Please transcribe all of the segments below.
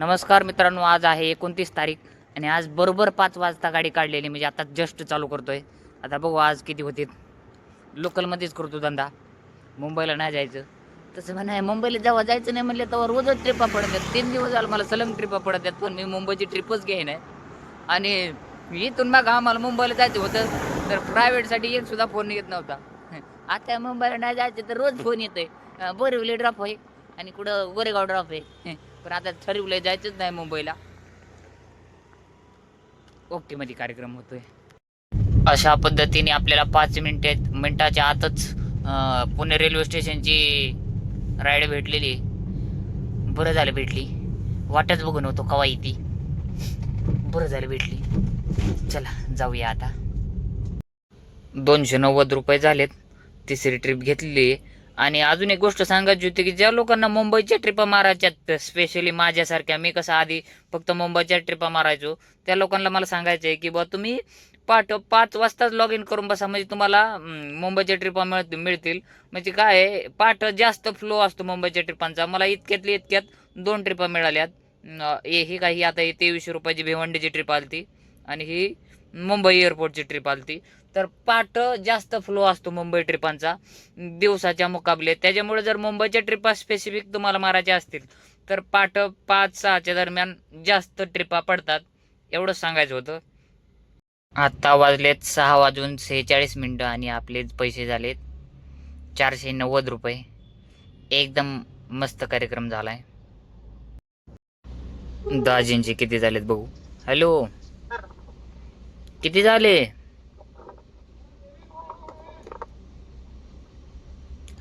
नमस्कार मित्रांनो आज आहे एकोणतीस तारीख आणि आज बरोबर पाच वाजता गाडी काढलेली. म्हणजे आता जस्ट चालू करतोय. आता बघू आज किती होते. लोकलमध्येच करतो धंदा. मुंबईला नाही जायचं. तसं म्हणा मुंबईला जेव्हा जायचं नाही म्हणलं तेव्हा रोजच ट्रिपा पडत आहेत. तीन दिवस झालं मला सलम ट्रिपा पडत आहेत पण मी मुंबईची ट्रिपच घेईन आहे. आणि इथून मग आम्हाला मुंबईला जायचं होतं तर प्रायव्हेटसाठी एक सुद्धा फोन येत नव्हता. आता मुंबईला नाही जायचं तर रोज फोन येतोय. बोरिवली ड्रॉप आहे आणि कुठं गोरेगाव ड्रॉप आहे. पण आता ठरवलंय जायचंच नाही मुंबईला. ओके मध्ये कार्यक्रम होतोय. अशा पद्धतीने आपल्याला पाच मिनिटे मिनिटाच्या आतच पुणे रेल्वे स्टेशनची राईड भेटलेली आहे. बरं झालं भेटली. वाटच बघून होतो कवा येते बरं झालं भेटली. चला जाऊया आता. दोनशे नव्वद रुपये झालेत. तिसरी ट्रिप घेतलेली आहे. आणि अजून एक गोष्ट सांगायची होती की ज्या लोकांना मुंबईच्या ट्रिपा मारायच्यात स्पेशली माझ्यासारख्या मी कसं आधी फक्त मुंबईच्या ट्रिपा मारायचो त्या लोकांना मला सांगायचं आहे की बा तुम्ही पाठ पाच वाजताच लॉग इन करून बसा म्हणजे तुम्हाला मुंबईच्या ट्रिपा मिळत मिळतील. म्हणजे काय आहे, पाठ जास्त फ्लो असतो मुंबईच्या ट्रिपांचा. मला इतक्यातली इतक्यात दोन ट्रिपा मिळाल्यात. ही काही आता ही तेवीसशे रुपयाची भिवंडीची ट्रिप आलती आणि ही मुंबई एअरपोर्टची ट्रिप आलती. तर पाठ जास्त फ्लो असतो मुंबई ट्रिपांचा दिवसाच्या मुकाबले त्याच्यामुळे जर मुंबईच्या ट्रिपा स्पेसिफिक तुम्हाला मारायच्या असतील तर पाठ पाच सहाच्या दरम्यान जास्त ट्रिपा पडतात. एवढं सांगायचं होतं. आत्ता वाजलेत सहा वाजून सेहेचाळीस मिनटं आणि आपले पैसे झालेत चारशे नव्वद रुपये. एकदम मस्त कार्यक्रम झालाय. दहाजींचे किती झालेत बघू. हॅलो. किती झाले?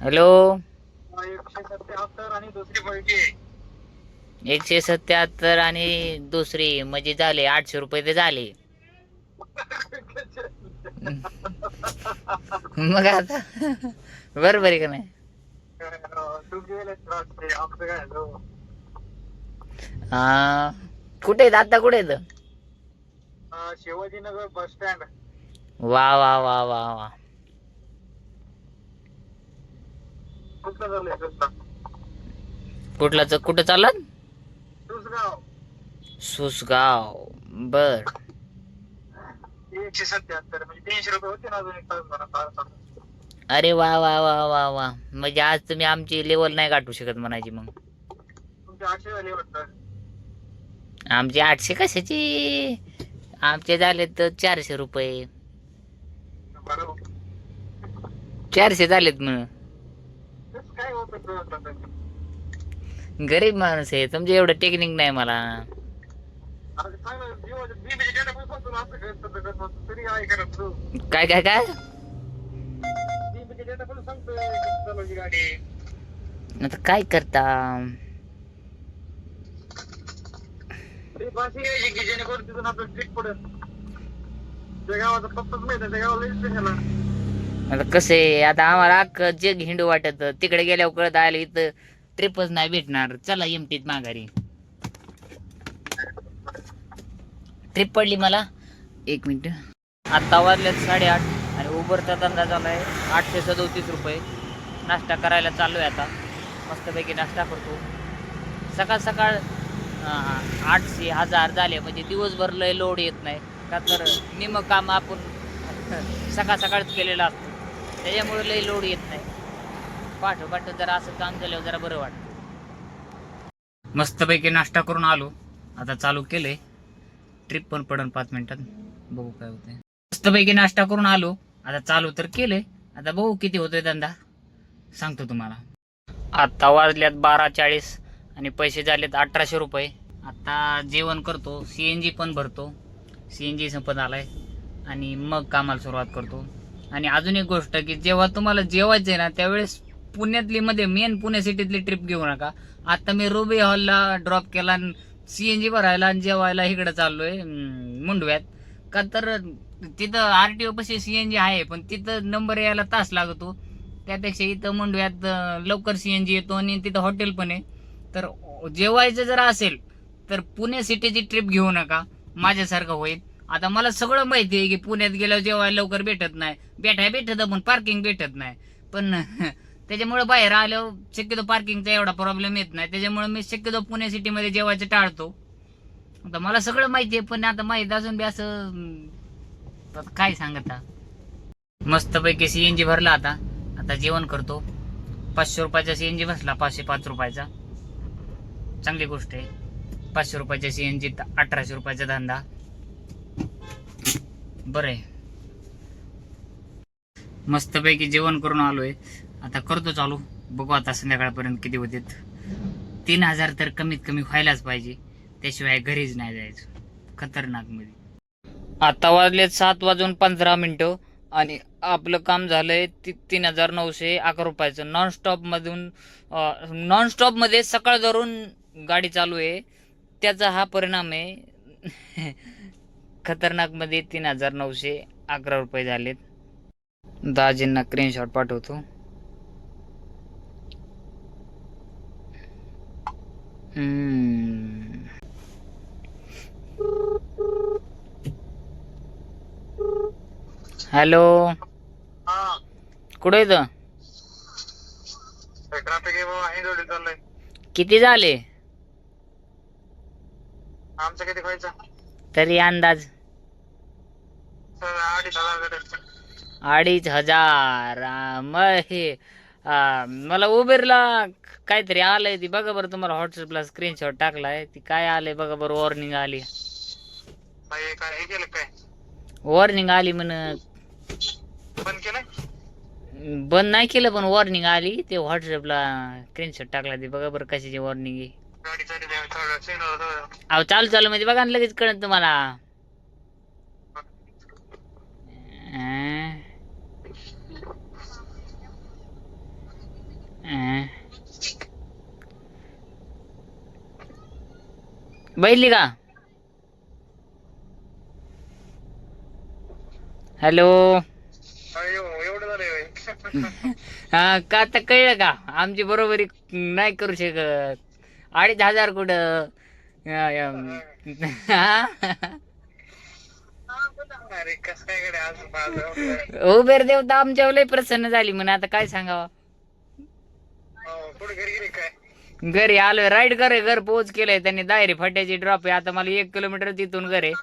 हॅलो? एकशे सत्याहत्तर आणि दुसरी एकशे सत्याहत्तर आणि दुसरी म्हणजे झाले आठशे रुपये ते झाले. मग आता? बरोबर आहे का नाही? तू गेले रात्री आमचं काय झालं? हा. कुठे आहेत? आता कुठे आहेत? अं, शिवाजीनगर बस स्टँड. वा वा वा वा वा. कुठलं झालंय कुठलं कुठला च- कुठं चालत सुसगाव. बर. एकशे सत्याहत्तर म्हणजे तीनशे रुपये होते ना अजून एक तास भरा फार फार. अरे वा वा वा वा वा. म्हणजे आज तुम्ही आमची लेवल नाही गाठू शकत म्हणायची मग. तुमचे आठशे झाले वाटतं. आमची आठशे कशाची? आमचे झाले तर चारशे रुपये. बरोबर. चारशे झालेत म्हण तेच काय होतं तुझं आता? गरीब माणूस आहे तुमचं एवढं टेक्निक नाही मला. काय काय काय? चालवायची गाडी. आता काय करता? जेणेकरून तिथून आपलं ट्रिक पडेल त्या गावाचा पत्ताच माहीत त्या गावाला आता कसं आहे? आता आम्हाला अख्खं जग हिंडू वाटत. तिकडे गेल्यावर कळत आले इथं ट्रिपच नाही भेटणार. चला एमटीत माघारी. ट्रिप पडली मला. एक मिनिट. आत्ता वाजल्यात साडेआठ. आणि उबरचा धंदा झाला आहे आठशे सदोतीस रुपये. नाश्ता करायला चाललो आहे आता. मस्तपैकी नाश्ता करतो. सकाळ सकाळ आठशे हजार झाले. म्हणजे दिवसभर लय लोड येत नाही. का तर निम काम आपण सकाळ सकाळच केलेलं असतं. त्याच्यामुळे लय लोड येत नाही. पाठोपाठ जरा असं काम झाल्यावर जरा बरं वाटतं. मस्तपैकी नाश्ता करून आलो. आता चालू केलंय. ट्रिप पण पडन पाच मिनिटात. बघू काय होतंय. मस्तपैकी नाश्ता करून आलो. आता चालू तर केलंय. आता बघू किती होतोय धंदा. सांगतो तुम्हाला. आता वाजल्यात बारा चाळीस आणि पैसे झालेत अठराशे रुपये. आता जेवण करतो. सी एन जी पण भरतो. सी एन जी संपत आलाय. आणि मग कामाला सुरुवात करतो. आणि अजून एक गोष्ट की जेव्हा तुम्हाला जेवायचं आहे ना त्यावेळेस पुण्यातली मध्ये मेन पुणे सिटीतली ट्रिप घेऊ नका. आता मी रुबी हॉलला ड्रॉप केला सी एन जी भरायला आणि जेवायला इकडे चाललोय मुंडव्यात. का तर तिथं आर टी ओ पशी सी एन जी आहे पण तिथं नंबर यायला तास लागतो. त्यापेक्षा इथं मुंडव्यात लवकर सी एन जी येतो आणि तिथं हॉटेल पण आहे. तर जेवायचं जर असेल तर पुणे सिटीची ट्रिप घेऊ नका. माझ्यासारखं होईल. आता मला सगळं माहिती आहे की पुण्यात गेल्यावर जेवायला लवकर भेटत नाही भेटाय भेटत पण पार्किंग भेटत नाही. पण त्याच्यामुळे बाहेर आल्यावर शक्यतो पार्किंगचा एवढा प्रॉब्लेम येत नाही. त्याच्यामुळे मी शक्यतो पुणे सिटीमध्ये जेवायचं टाळतो. आता मला सगळं माहिती आहे पण आता माहीत असून बी असं अं, आता काय सांगता मस्तपैकी जी भरला आता. आता जेवण करतो. पाचशे रुपयाचा सी एन जी बसला पाचशे पाच रुपयाचा. चांगली गोष्ट आहे. पाचशे रुपयाच्या सी एन सीएनजी अठराशे रुपयाचा धंदा. बरं आहे. मस्तपैकी जेवण करून आलोय. आता करतो चालू. बघू आता संध्याकाळपर्यंत किती होते. तीन हजार तर कमीत कमी व्हायलाच पाहिजे. त्याशिवाय घरीच नाही जायचं. खतरनाकमध्ये आता वाजले सात वाजून पंधरा मिनिटं. आणि आपलं काम झालंय ती तीन हजार नऊशे अकरा रुपयाचं. नॉन स्टॉप मधून नॉन स्टॉपमध्ये सकाळ धरून गाडी चालू आहे. त्याचा हा परिणाम आहे. खतरनाकमध्ये तीन हजार नऊशे अकरा रुपये झालेत. दाजींना स्क्रीनशॉट पाठवतो. हॅलो. कुठे येतं किती झाले? आमचं किती व्हायचं? तरी अंदाज. अडीच हजार. मग हे मला उबेरला काहीतरी आलंय ती बघा बरं तुम्हाला व्हॉट्सअपला स्क्रीनशॉट टाकलाय. ती काय आलंय बघा बरं वॉर्निंग आली. वॉर्निंग आली म्हण. बंद नाही केलं पण वॉर्निंग आली. ते व्हॉट्सअपला स्क्रीनशॉट टाकला ती बघा बरं कशाची वॉर्निंग आहे. अहो चालू चालू म्हणजे बघा ना लगेच कळत तुम्हाला. बघितली का? हॅलो. हा का आता कळलं का? आमची बरोबरी नाही करू शकत. अडीच हजार कुठं. हा? अरे कस काय आज माझं उबेर देवता आमच्या लय प्रसन्न झाली म्हणून आता काय सांगावं? हो घरी गेली काय? घरी आलोय राईड करे घर पोच केलंय त्यांनी दायरी फाट्याची ड्रॉप आहे आता मला एक किलोमीटर तिथून घर आहे.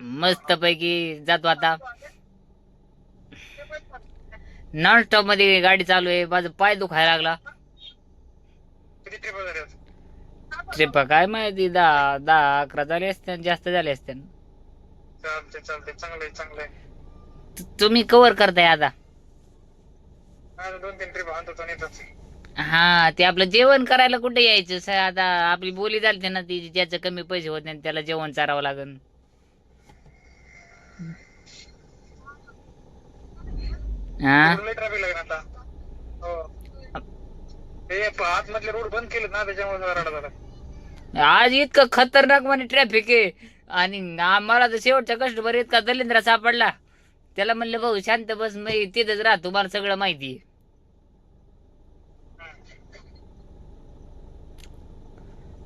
मस्त पैकी जातो आता. नॉन स्टॉपमध्ये गाडी चालू आहे माझा पाय दुखायला लागला. किती? ट्रिप काय माहिती दहा दहा अकरा झाले असते जास्त झाले असते. चालते चालते चांगलंय चांगलंय. तु- तुम्ही कव्हर करताय आता. दोन तीन ट्रिप आणतो तो नेतोच. हा ते आपलं जेवण करायला कुठे यायचं? स- आता आपली बोली झाली ना ती ज्याचं कमी पैसे होत नाही त्याला जेवण चारावं लागेल हा? लय ट्रॅफिक लागेल आता. हो. हे आत मधले रोड बंद केलेत ना त्याच्यामुळे जरा रडा झाला आज इतकं खतरनाक म्हणे ट्रॅफिक आहे. आणि आम्हाला तर शेवटचा कस्टमर इतका दलिंद्र सापडला. त्याला म्हणलं भाऊ शांत बस मी तिथेच राहतो मला सगळं माहिती.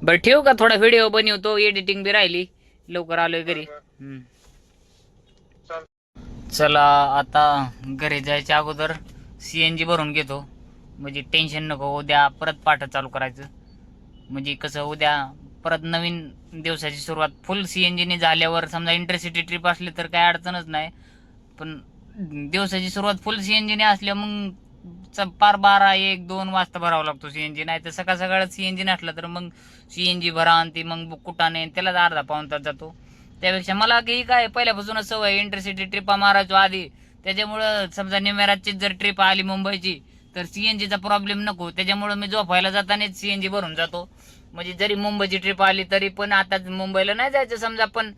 बरं ठेवू का थोडा व्हिडिओ बनवतो एडिटिंग बी राहिली. लवकर आलोय घरी. चाल. चला आता घरी जायच्या अगोदर सीएनजी भरून घेतो. म्हणजे टेन्शन नको उद्या परत पाठ चालू करायचं. म्हणजे कसं उद्या परत नवीन दिवसाची सुरुवात. फुल सी एन जीने झाल्यावर समजा इंटरसिटी ट्रिप असली तर काही अडचणच नाही. पण दिवसाची सुरुवात फुल सी एन जीने असल्या मग च- पार बारा एक दोन वाजता भरावा लागतो सी एन जी नाही तर सकाळ सकाळ जी नसलं तर मग सी एन जी भरा आणि ती मग कुटाने त्यालाच अर्धा पाऊन तास जातो. त्यापेक्षा मला की काय पहिल्यापासूनच सवय इंटरसिटी ट्रिपा मारायचो आधी. त्याच्यामुळं समजा निमेराची जर ट्रिप आली मुंबईची तर सी एन जीचा प्रॉब्लेम नको. त्याच्यामुळं मी झोपायला जातानाच सी एन जी भरून जातो. म्हणजे जरी मुंबईची ट्रिप आली तरी पण आता मुंबईला नाही जायचं समजा पण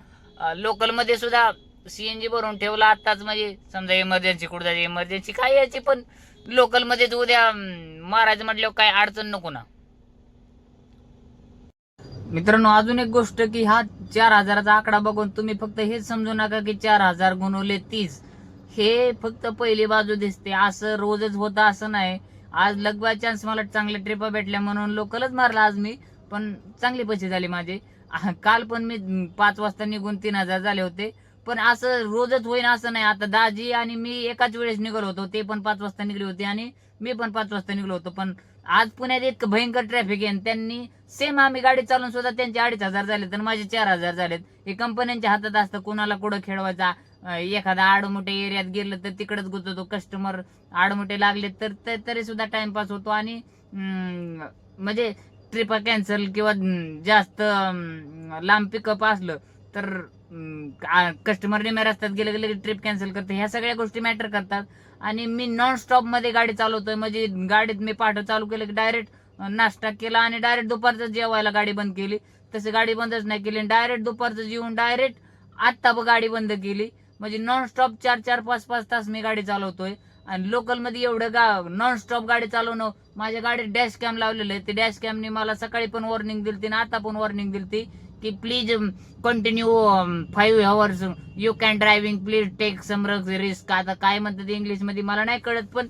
लोकलमध्ये सुद्धा सीएनजी भरून ठेवला आताच म्हणजे समजा इमर्जन्सी कुठं जायची इमर्जन्सी काय यायची पण लोकलमध्येच उद्या महाराज म्हटल्यावर काय अडचण नको ना. मित्रांनो अजून एक गोष्ट की हा चार हजाराचा आकडा बघून तुम्ही फक्त हेच समजू नका की चार हजार गुणवले तीस. हे फक्त पहिली बाजू दिसते. असं रोजच होतं असं नाही. आज लगवा चान्स मला चांगल्या ट्रिपा भेटल्या म्हणून लोकलच मारला आज मी. पण चांगले पैसे झाले माझे. काल पण मी पाच वाजता निघून तीन हजार झाले होते. पण असं रोजच होईन असं नाही. आता दाजी आणि मी एकाच वेळेस निघालो होतो. ते पण पाच वाजता निघले होते आणि मी पण पाच वाजता निघलो होतो. पण आज पुण्यात इतकं भयंकर ट्रॅफिक आहे त्यांनी सेम आम्ही गाडी चालून सुद्धा त्यांचे अडीच हजार झाले तर माझे चार हजार झालेत. हे कंपन्यांच्या हातात असतं कोणाला कुठं खेळवायचा? एखादा आडमोठ्या एरियात गेलं तर तिकडच गुंतवतो. कस्टमर आडमोठे लागले तर ते- तरी सुद्धा टाइमपास होतो आणि म्हणजे ट्रिपा कॅन्सल किंवा जास्त लांब पिकअप असलं तर कस्टमर निम्या रस्त्यात गेले गेले ट्रिप कॅन्सल करते. ह्या सगळ्या गोष्टी मॅटर करतात. आणि मी नॉन स्टॉपमध्ये गाडी चालवतोय. म्हणजे गाडीत मी पाठ चालू केलं की डायरेक्ट नाश्ता केला आणि डायरेक्ट दुपारचं जेवायला गाडी बंद केली. तशी गाडी बंदच नाही केली डायरेक्ट दुपारचं जेवून डायरेक्ट आत्ता गाडी बंद केली. म्हणजे नॉन स्टॉप चार चार पाच पाच तास मी गाडी चालवतोय. आणि लोकलमध्ये एवढं गा नॉन स्टॉप गाडी चालवणं माझ्या गाडीत डॅश कॅम लावलेलं आहे. ते डॅश कॅमने मला सकाळी पण वॉर्निंग दिली आणि आता पण वॉर्निंग दिली की please continue five hours you can driving please take some risk आता काय म्हणतात इंग्लिशमध्ये मला नाही कळत पण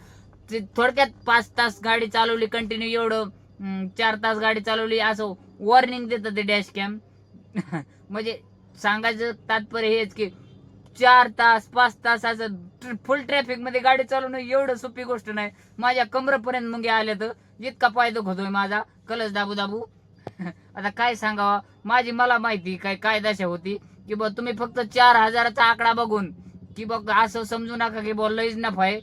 ते थोडक्यात पाच तास गाडी चालवली कंटिन्यू एवढं um, चार तास गाडी चालवली असं वॉर्निंग देतं ते डॅश कॅम म्हणजे सांगायचं तात्पर्य हेच की चार तास पाच तास असं फुल ट्रॅफिकमध्ये गाडी चालवणं एवढं सोपी गोष्ट नाही. माझ्या कमरेपर्यंत मुंगे आल्या तर इतका पायदो होतोय माझा. कलस दाबू दाबू. आता काय सांगावा? माझी मला माहिती काय काय दशा होती की बा तुम्ही फक्त चार हजाराचा आकडा बघून की बघ असं समजू नका की बा लईच नफा आहे.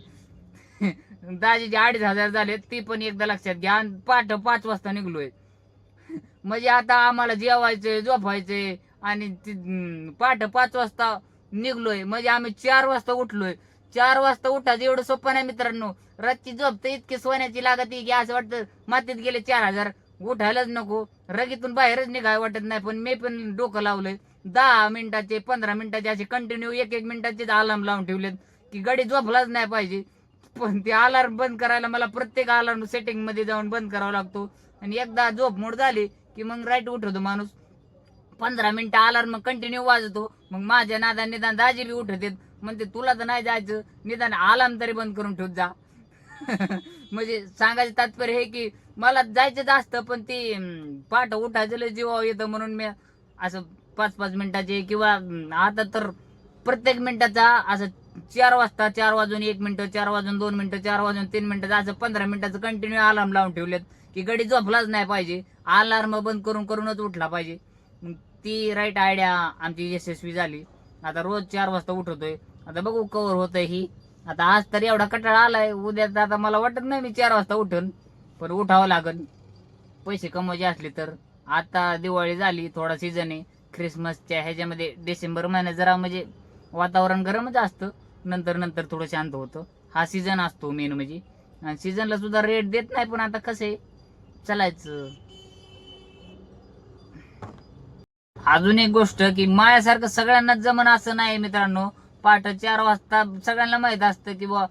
दाजीचे अडीच हजार झाले ती पण एकदा लक्षात घ्या. आणि पाठ पाच वाजता निघलोय. म्हणजे आता आम्हाला जेवायचंय झोपायचंय आणि ती- पाठ पाच वाजता निघलोय. म्हणजे आम्ही चार वाजता उठलोय. चार वाजता उठायचं एवढं सोपं नाही मित्रांनो. रातची झोप तर इतकी सोन्याची लागत की असं वाटतं मातीत गेले चार हजार. उठायलाच नको. रगीतून बाहेरच निघाय वाटत नाही पण मी पण डोकं लावलंय. दहा मिनिटाचे पंधरा मिनिटाचे असे कंटिन्यू एक एक मिनिटाचे अलार्म लावून ठेवलेत की गडी झोपलाच नाही पाहिजे. पण ते अलार्म बंद करायला मला प्रत्येक अलार्म सेटिंगमध्ये जाऊन बंद करावा लागतो. आणि एकदा झोप मोड झाली की मग राईट उठवतो माणूस. पंधरा मिनिटं अलार्म कंटिन्यू वाजतो. मग माझ्या नादा निदान दाजी बी उठत येत म्हणते तुला तर नाही जायचं. निदान अलार्म तरी बंद करून ठेवत जा. म्हणजे सांगायचं तात्पर्य हे की मला जायचं असतं पण ते पाठ उठायचं लय येतं म्हणून मी असं पाच पाच मिनिटाचे किंवा आता तर प्रत्येक मिनिटाचा असं चार वाजता चार वाजून एक मिनिटं चार वाजून दोन मिनिटं चार वाजून तीन मिनिटं असं पंधरा मिनिटाचं कंटिन्यू अलार्म लावून ठेवलेत. की गडी झोपलाच नाही पाहिजे. अलार्म बंद करून करूनच उठला पाहिजे. मग ती राईट आयडिया आमची यशस्वी झाली. आता रोज चार वाजता उठवतोय आता बघू कवर होतंय ही. आता आज तरी एवढा कटाळा आलाय. उद्या तर आता मला वाटत नाही मी चार वाजता उठन पण उठावं लागल पैसे कमवायचे असले तर. आता दिवाळी झाली थोडा सीझन आहे. ख्रिसमसच्या ह्याच्यामध्ये डिसेंबर महिन्यात जरा म्हणजे वातावरण गरमच असतं. नंतर नंतर थोडं शांत होतं. हा सीझन असतो मेन म्हणजे. आणि सीझनला सुद्धा रेट देत नाही पण आता कसं आहे? चालायचं. अजून एक गोष्ट की माझ्यासारखं सगळ्यांनाच जमन असं नाही मित्रांनो. पहाटे चार वाजता सगळ्यांना माहीत असतं की बुवा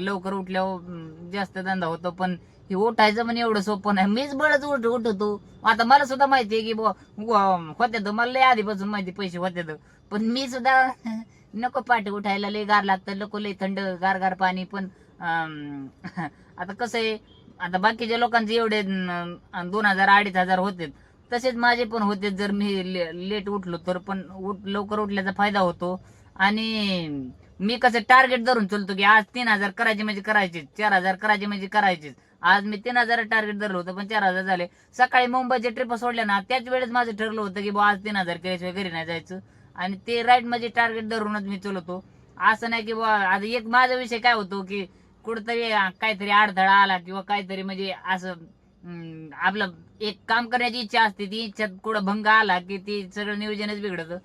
लवकर उठल्यावर जास्त धंदा होतो. पण हे उठायचं म्हणजे एवढं सोपं नाही. मीच बळच उठ उठवतो आता मला सुद्धा माहिती आहे की बुवा होत्यात मला लय आधीपासून माहिती पैसे होत्यात पण मी सुद्धा नको पाठी उठायला लय गार लागतं नको लय थंड गार गार पाणी. पण आता कसं आहे आता बाकीच्या लोकांचे एवढे दोन हजार अडीच हजार होते. तसेच माझे पण होते जर मी ले लेट उठलो तर पण उठ लवकर उठल्याचा फायदा होतो. आणि मी कसं टार्गेट धरून चलतो की आज तीन हजार करायचे म्हणजे करायचे चार हजार करायचे म्हणजे करायचेच. आज मी तीन हजार टार्गेट धरलं होतं पण चार हजार झाले. सकाळी मुंबईचे ट्रिप सोडल्या ना त्याच वेळेस माझं ठरलं होतं की बा आज तीन हजार केल्याशिवाय घरी नाही जायचं. आणि ते राईट म्हणजे टार्गेट धरूनच मी चलवतो असं नाही की बा आता एक माझा विषय काय होतो की कुठंतरी काहीतरी अडथळा आला किंवा काहीतरी म्हणजे असं आपलं एक काम करण्याची इच्छा असते ती इच्छा कुठं भंग आला की ती सगळं नियोजनच बिघडतं.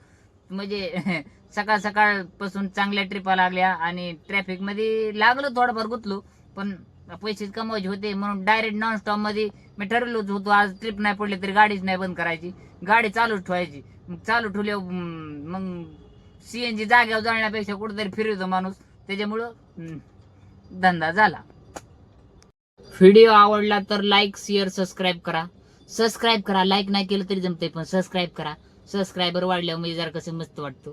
म्हणजे सकाळ सकाळपासून चांगल्या ट्रिपा लागल्या आणि ट्रॅफिकमध्ये लागलो थोडंफार गुतलो पण पैसे कमवायचे होते. म्हणून डायरेक्ट नॉन स्टॉपमध्ये मी ठरवलोच होतो आज ट्रिप नाही पडली तरी गाडीच नाही बंद करायची. गाडी चालूच ठेवायची. मग चालू ठेवल्यावर मग सीएनजी जाग्यावर जाण्यापेक्षा कुठेतरी फिरवतो माणूस. त्याच्यामुळं धंदा झाला. व्हिडिओ आवडला तर लाईक शेअर सबस्क्राईब करा. सबस्क्राईब करा. लाईक नाही केलं तरी जमते पण सबस्क्राईब करा. सबस्क्रायबर वाढल्यावर मी जरा कसं मस्त वाटतं.